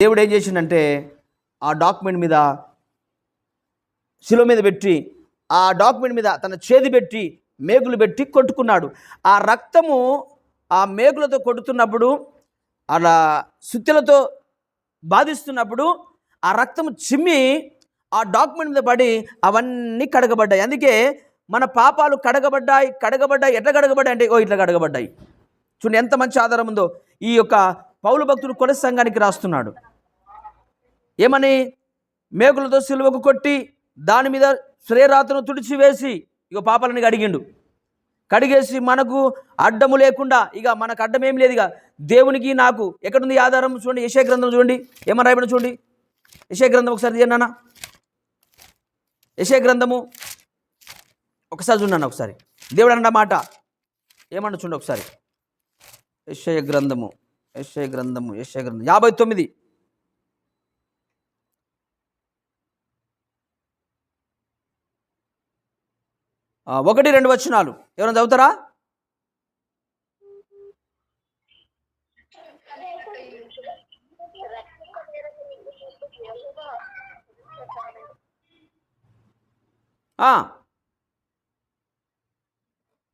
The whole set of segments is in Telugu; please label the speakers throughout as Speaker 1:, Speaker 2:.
Speaker 1: దేవుడు ఏం చేసిండంటే ఆ డాక్యుమెంట్ మీద శిలో మీద పెట్టి ఆ డాక్యుమెంట్ మీద తన చేతి పెట్టి మేకులు పెట్టి కొట్టుకున్నాడు. ఆ రక్తము ఆ మేకులతో కొడుతున్నప్పుడు అలా సుత్తులతో బాధిస్తున్నప్పుడు ఆ రక్తము చిమ్మి ఆ డాక్యుమెంట్ మీద పడి అవన్నీ కడగబడ్డాయి. అందుకే మన పాపాలు కడగబడ్డాయి కడగబడ్డాయి ఎట్లా కడగబడ్డాయి అంటే ఓ ఇట్లా కడగబడ్డాయి. చూడండి ఎంత మంచి ఆధారం ఉందో. ఈ యొక్క పౌలు భక్తుడు కొలస సంఘానికి రాస్తున్నాడు. ఏమని? మేకులతో సిలువకు కొట్టి దాని మీద శ్రేరాతను తుడిచివేసి ఇక పాపాలని కడిగిండు. కడిగేసి మనకు అడ్డము లేకుండా ఇక మనకు అడ్డం ఏం లేదు ఇక దేవునికి నాకు ఎక్కడుంది ఆధారం చూడండి. యశయ గ్రంథం చూడండి. ఏమని రాయబడి చూడండి. యశయ గ్రంథం ఒకసారి తీయండి నాన్న. యశయ గ్రంథము ఒకసారి చూడండి ఒకసారి. దేవుడు అన్న మాట. ఏమన్నా చూడండి ఒకసారి. యశయ గ్రంథము యశయ గ్రంథము యశయ గ్రంథం. యాభై తొమ్మిది ఆ, ఒకటి రెండు వచనాలు. ఎవరైనా చదువుతారా? ఆ.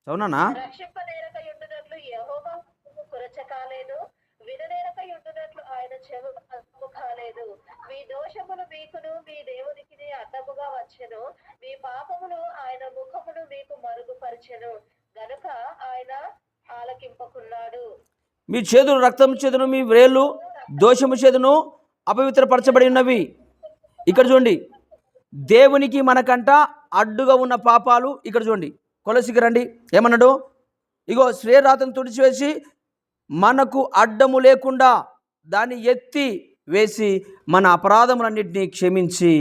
Speaker 1: చదువునానా?
Speaker 2: రక్షింపనేరక యుండునట్లు యెహోవా కురచ కాలేదు విననేరక యుండునట్లు ఆయన చెవు అడ్డము కాలేదు మీ దోషములు మీకును మీ దేవునికి అడ్డముగా వచ్చెను మీ పాపములు ఆయన ముఖమును మీకు మరుగుపరచెను గనుక ఆయన ఆలకింపకున్నాడు.
Speaker 1: మీ చేతులు రక్తం చేతును మీ వ్రేళ్ళు దోషము చేతును అపవిత్రపరచబడి ఉన్నవి ఇక్కడ చూడండి. దేవునికి మనకంట అడ్డుగా ఉన్న పాపాలు ఇక్కడ చూడండి. కొలసికి రండి. ఏమన్నాడు? ఇగో శ్రేరాతను తుడిచివేసి మనకు అడ్డము లేకుండా దాన్ని ఎత్తి వేసి మన అపరాధములన్నింటినీ క్షమించి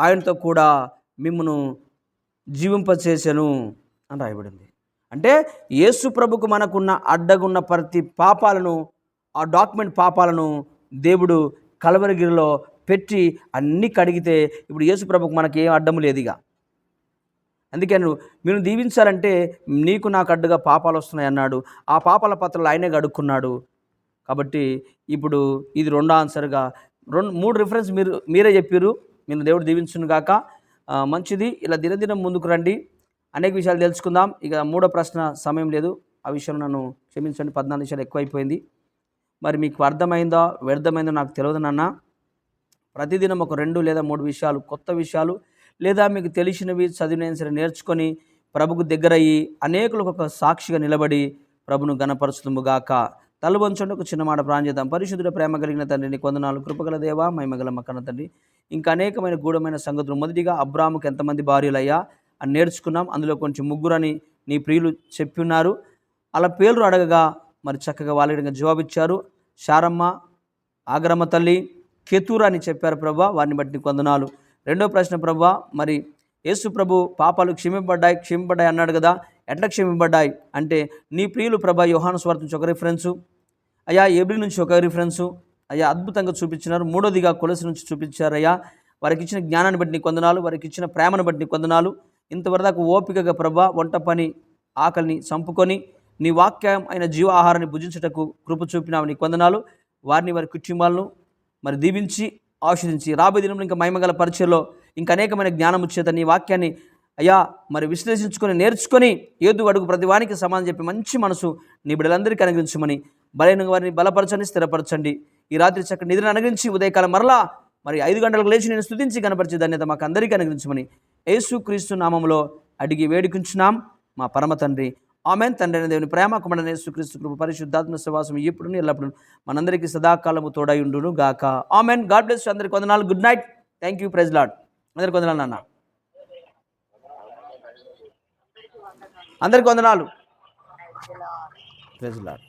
Speaker 1: ఆయనతో కూడా మిమ్మను జీవింపచేసెను అని రాయబడింది. అంటే యేసు ప్రభుకు మనకున్న అడ్డగున్న ప్రతి పాపాలను ఆ డాక్యుమెంట్ పాపాలను దేవుడు కలవరగిరిలో పెట్టి అన్నీ కడిగితే ఇప్పుడు యేసు ప్రభుకు మనకి ఏం అడ్డము లేదు ఇక. అందుకే నువ్వు మీరు దీవించాలంటే నీకు నాకు అడ్డుగా పాపాలు వస్తున్నాయి అన్నాడు. ఆ పాపాల పత్రాలు ఆయనే గడుక్కున్నాడు కాబట్టి ఇప్పుడు ఇది రెండో ఆన్సర్గా రెండు మూడు రిఫరెన్స్ మీరు మీరే చెప్పారు మీరు దేవుడు దీవించును గాక. మంచిది. ఇలా దినదినం ముందుకు రండి. అనేక విషయాలు తెలుసుకుందాం. ఇక మూడో ప్రశ్న సమయం లేదు. ఆ విషయంలో నన్ను క్షమించండి. పద్నాలుగు నిమిషాలు ఎక్కువైపోయింది. మరి మీకు అర్థమైందో? వ్యర్థమైందో నాకు తెలియదు నాన్న. ప్రతిదినం ఒక రెండు లేదా మూడు విషయాలు కొత్త విషయాలు లేదా మీకు తెలిసినవి చదివిన సరే నేర్చుకొని ప్రభుకు దగ్గరయ్యి అనేకులకు ఒక సాక్షిగా నిలబడి ప్రభును గణపరచుతుముగాక తలవంచండి ఒక చిన్న మాట ప్రాంచేద్దాం పరిశుద్ధుడ ప్రేమ కలిగిన తండ్రిని కొందనాలు కృపగల దేవా మహిమగల మక్కన తండ్రి. ఇంకా అనేకమైన గూఢమైన సంగతులు. మొదటిగా అబ్రాముకు ఎంతమంది భార్యలయ్యా? అని నేర్చుకున్నాం. అందులో కొంచెం ముగ్గురని నీ ప్రియులు చెప్పి ఉన్నారు అలా పేర్లు అడగగా మరి చక్కగా వాళ్ళకి జవాబిచ్చారు. శారమ్మ ఆగ్రమ్మ తల్లి కేతూర అని చెప్పారు ప్రభా వారిని బట్టి నీకు వందనాలు రెండో ప్రశ్న ప్రభా మరి యేసు ప్రభు పాపాలు క్షమింపడ్డాయి క్షమింపడ్డాయి అన్నాడు కదా ఎట్లా క్షమింపడ్డాయి అంటే నీ ప్రియులు ప్రభా యోహాను స్వార్థ నుంచి ఒక రిఫరెన్సు అయ్యా ఎబ్రి నుంచి ఒక రిఫరెన్సు అయ్యా అద్భుతంగా చూపించినారు. మూడోదిగా కొలసి నుంచి చూపించారయ్యా. వారికి ఇచ్చిన జ్ఞానాన్ని బట్టి నీకు వందనాలు వారికి ఇచ్చిన ప్రేమను బట్టి నీకు వందనాలు ఇంతవరదాకా ఓపికగా ప్రభా వంట పని ఆకలిని చంపుకొని నీ వాక్యం అయిన జీవ ఆహారాన్ని భుజించుటకు కృప చూపినావు నీ కొందనాలు. వారిని వారి కుటుంబాలను మరి దీవించి ఆశ్రదించి రాబోయే దినంలో ఇంకా మహిమగల పరిచయలో ఇంకా అనేకమైన జ్ఞానం చేత నీ వాక్యాన్ని అయ్యా మరి విశ్లేషించుకొని నేర్చుకొని ఏదు అడుగు ప్రతి వానికి సమానం చెప్పి మంచి మనసు నీ బిడ్డలందరికీ అనుగ్రహించమని బలైన వారిని బలపరచండి స్థిరపరచండి. ఈ రాత్రి చక్కటి నిద్రను అనుగ్రహించి ఉదయకాలం మరలా మరి ఐదు గంటలకు లేచి నేను స్థుతించి కనపరిచే ధన్యత మాకు అందరికీ అనుగ్రహించమని యేసుక్రీస్తు నామంలో అడిగి వేడుకుంటున్నాం మా పరమ తండ్రి ఆమెన్. తండ్రి దేవుని ప్రేమ కుమారుని యేసుక్రీస్తు కృప పరిశుద్ధాత్మ సవాసం ఎప్పుడు ఎల్లప్పుడు మనందరికీ సదాకాలము తోడయుండును గాక. ఆమెన్. గాడ్ బ్లెస్ అందరికి వందనాలు. Good night. Thank you. Praise Lord అందరికి వందనాలు నాన్న. అందరికి వందనాలు. Praise lord